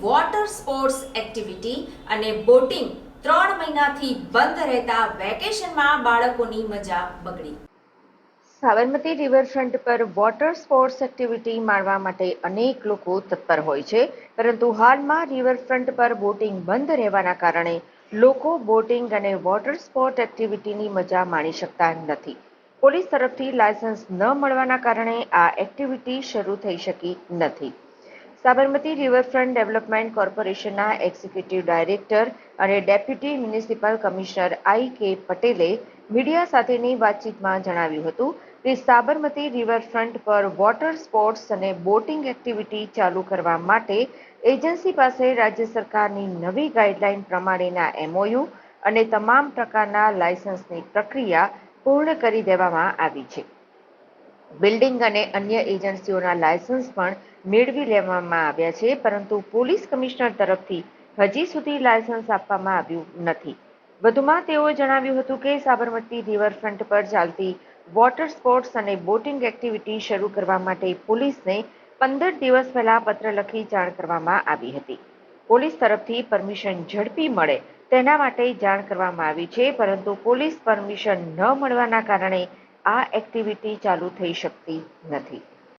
Water sports activity અને boating ત્રણ મહિનાથી બંધ રહેતા વેકેશનમાં બાળકોની મજા બગડી. સાબરમતી રિવરફ્રન્ટ પર વોટર સ્પોર્ટ્સ એક્ટિવિટી માણવા માટે અનેક લોકો તત્પર હોય છે, પરંતુ હાલમાં રિવરફ્રન્ટ પર બોટિંગ બંધ રહેવાના કારણે લોકો બોટિંગ અને વોટર સ્પોર્ટ એક્ટિવિટીની મજા માણી શકતા નથી. પોલીસ તરફથી લાયસન્સ ન મળવાના કારણે આ એક્ટિવિટી શરૂ થઈ શકી નથી. સાબરમતી રિવરફ્રન્ટ ડેવલપમેન્ટ કોર્પોરેશનના એક્ઝિક્યુટિવ ડાયરેક્ટર અને deputy municipal commissioner I K પટેલે મીડિયા સાથેની વાતચીતમાં જણાવ્યું હતું કે સાબરમતી રિવરફ્રન્ટ પર વોટર સ્પોર્ટ્સ અને બોટિંગ એક્ટિવિટી ચાલુ કરવા માટે એજન્સી પાસે રાજ્ય સરકારની નવી ગાઈડલાઈન પ્રમાણેના એમઓયુ અને તમામ પ્રકારના લાયસન્સની પ્રક્રિયા પૂર્ણ કરી દેવામાં આવી છે. બિલ્ડિંગ અને અન્ય એજન્સીઓના લાયસન્સ પણ મેળવી લેવામાં આવ્યા છે, પરંતુ પોલીસ કમિશનર તરફથી હજી સુધી લાયસન્સ આપવામાં આવ્યું નથી. વધુમાં તેઓએ જણાવ્યું હતું કે સાબરમતી રિવરફ્રન્ટ પર ચાલતી વોટર સ્પોર્ટ્સ અને બોટિંગ એક્ટિવિટી શરૂ કરવા માટે પોલીસને પંદર દિવસ પહેલા પત્ર લખી જાણ કરવામાં આવી હતી. પોલીસ તરફથી પરમિશન ઝડપી મળે તેના માટે જાણ કરવામાં આવી છે, પરંતુ પોલીસ પરમિશન ન મળવાના કારણે આ એક્ટિવિટી ચાલુ થઈ શકતી નથી.